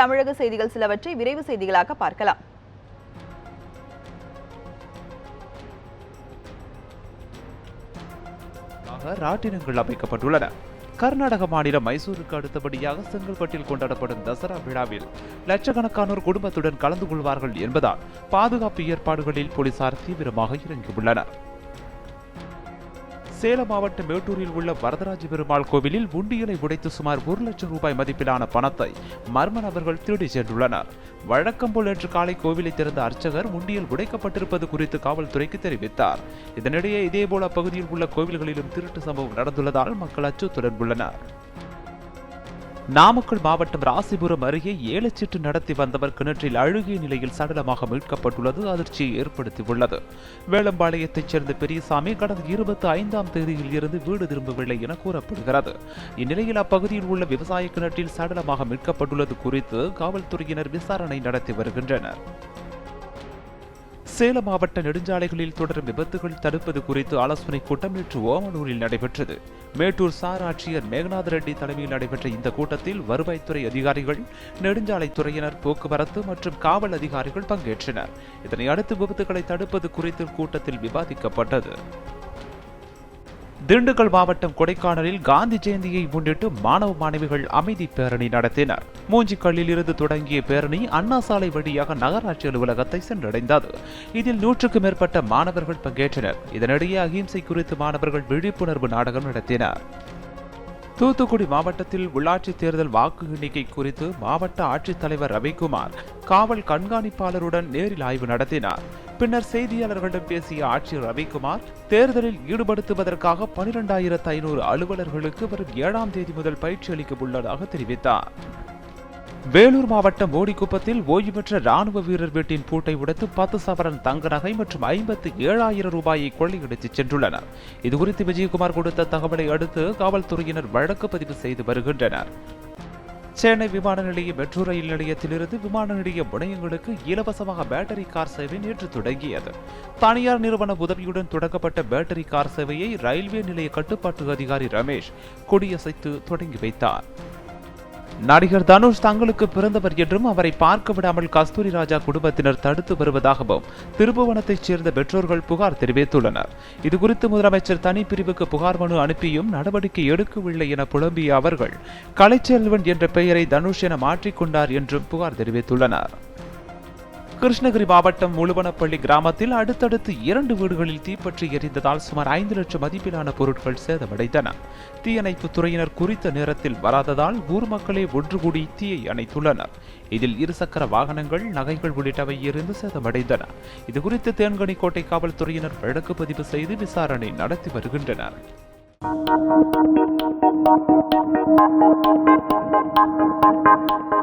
தமிழக செய்திகள் சிலவற்றை விரைவு செய்திகளாக பார்க்கலாம். ராட்டினங்கள் அமைக்கப்பட்டுள்ளன. கர்நாடக மாநிலம் மைசூருக்கு அடுத்தபடியாக செங்கல்பட்டில் கொண்டாடப்படும் தசரா விழாவில் லட்சக்கணக்கானோர் குடும்பத்துடன் கலந்து கொள்வார்கள் என்பதால் பாதுகாப்பு ஏற்பாடுகளில் போலீசார் தீவிரமாக இறங்கியுள்ளனர். சேலம் மாவட்டம் மேட்டூரில் உள்ள வரதராஜ பெருமாள் கோவிலில் உண்டியலை உடைத்து சுமார் ஒரு லட்சம் ரூபாய் மதிப்பிலான பணத்தை மர்ம நபர்கள் திருடி சென்றுள்ளனர் வழக்கம் போல் நேற்று காலை கோவிலை திறந்த அர்ச்சகர் உண்டியல் உடைக்கப்பட்டிருப்பது குறித்து காவல்துறைக்கு தெரிவித்தார். இதனிடையே இதேபோல அப்பகுதியில் உள்ள கோவில்களிலும் திருட்டு சம்பவம் நடந்துள்ளதால் மக்கள் அச்சத்துடன் உள்ளனர். நாமக்கல் மாவட்டம் ராசிபுரம் அருகே ஏலச்சீட்டு நடத்தி வந்தவர் கிணற்றில் அழுகிய நிலையில் சடலமாக மீட்கப்பட்டுள்ளது. அதிர்ச்சியை ஏற்படுத்தியுள்ளது. வேளம்பாளையத்தைச் சேர்ந்த பெரியசாமி கடந்த இருபத்தி ஐந்தாம் தேதியில் இருந்து வீடு திரும்பவில்லை என கூறப்படுகிறது. இந்நிலையில் அப்பகுதியில் உள்ள விவசாய கிணற்றில் சடலமாக மீட்கப்பட்டுள்ளது குறித்து காவல்துறையினர் விசாரணை நடத்தி வருகின்றனர். சேலம் மாவட்ட நெடுஞ்சாலைகளில் தொடரும் விபத்துகள் தடுப்பது குறித்து ஆலோசனைக் கூட்டம் நேற்று ஓமனூரில் நடைபெற்றது. மேட்டூர் சார் ஆட்சியர் மேகநாத ரெட்டி தலைமையில் நடைபெற்ற இந்த கூட்டத்தில் வருவாய்த்துறை அதிகாரிகள் நெடுஞ்சாலைத்துறையினர் போக்குவரத்து மற்றும் காவல் அதிகாரிகள் பங்கேற்றனர். இதனை அடுத்து விபத்துகளை தடுப்பது குறித்து கூட்டத்தில் விவாதிக்கப்பட்டது. திண்டுக்கல் மாவட்டம் கொடைக்கானலில் காந்தி ஜெயந்தியை முன்னிட்டு மாணவ மாணவிகள் அமைதி பேரணி நடத்தினர். மூஞ்சிக்கல்லில் இருந்து தொடங்கிய பேரணி அண்ணா சாலை வழியாக நகராட்சி அலுவலகத்தை சென்றடைந்தது. இதில் நூற்றுக்கும் மேற்பட்ட மாணவர்கள் பங்கேற்றனர். இதனிடையே அகிம்சை குறித்து மாணவர்கள் விழிப்புணர்வு நாடகம் நடத்தினர். தூத்துக்குடி மாவட்டத்தில் உள்ளாட்சி தேர்தல் வாக்கு எண்ணிக்கை குறித்து மாவட்ட ஆட்சித்தலைவர் ரவிக்குமார் காவல் கண்காணிப்பாளருடன் நேரில் ஆய்வு நடத்தினார். பின்னர் செய்தியாளர்களிடம் பேசிய ஆட்சியர் ரவிக்குமார் தேர்தலில் ஈடுபடுத்துவதற்காக பனிரெண்டாயிரத்து ஐநூறு அலுவலர்களுக்கு வரும் ஏழாம் தேதி முதல் பயிற்சி அளிக்க உள்ளதாக தெரிவித்தார். வேலூர் மாவட்டம் ஓடிக்குப்பத்தில் ஓய்வு பெற்ற ராணுவ வீரர் வீட்டின் பூட்டை உடைத்து பத்து சவரன் தங்க நகை மற்றும் ஐம்பத்து ஏழாயிரம் ரூபாயை கொள்ளையடித்துச் சென்றுள்ளனர். இதுகுறித்து விஜயகுமார் கொடுத்த தகவலை அடுத்து காவல்துறையினர் வழக்கு பதிவு செய்து வருகின்றனர். சென்னை விமான நிலைய மெட்ரோ ரயில் நிலையத்திலிருந்து விமான நிலைய முனையங்களுக்கு இலவசமாக பேட்டரி கார் சேவை நேற்று தொடங்கியது. தனியார் நிறுவன உதவியுடன் தொடங்கப்பட்ட பேட்டரி கார் சேவையை ரயில்வே நிலைய கட்டுப்பாட்டு அதிகாரி ரமேஷ் கொடியசைத்து தொடங்கி வைத்தார். நடிகர் தனுஷ் தங்களுக்கு பிறந்தவர் என்றும் அவரை பார்க்க விடாமல் கஸ்தூரி ராஜா குடும்பத்தினர் தடுத்து வருவதாகவும் திருபுவனத்தைச் சேர்ந்த பெற்றோர்கள் புகார் தெரிவித்துள்ளனர். இதுகுறித்து முதலமைச்சர் தனி பிரிவுக்கு புகார் மனு அனுப்பியும் நடவடிக்கை எடுக்கவில்லை என புலம்பிய அவர்கள் கலைச்செல்வன் என்ற பெயரை தனுஷ் என மாற்றிக்கொண்டார் என்றும் புகார் தெரிவித்துள்ளனர். கிருஷ்ணகிரி மாவட்டம் முழுவனப்பள்ளி கிராமத்தில் அடுத்தடுத்து இரண்டு வீடுகளில் தீப்பற்றி எரிந்ததால் சுமார் ஐந்து லட்சம் மதிப்பிலான பொருட்கள் சேதமடைந்தன. தீயணைப்பு துறையினர் குறித்த நேரத்தில் வராததால் ஊர் மக்களே ஒன்று கூடி தீயை அணைத்துள்ளனர். இதில் இருசக்கர வாகனங்கள் நகைகள் உள்ளிட்டவை எரிந்து சேதமடைந்தன. இதுகுறித்து தேன்கனிக்கோட்டை காவல்துறையினர் வழக்கு பதிவு செய்து விசாரணை நடத்தி வருகின்றனர். Thank you.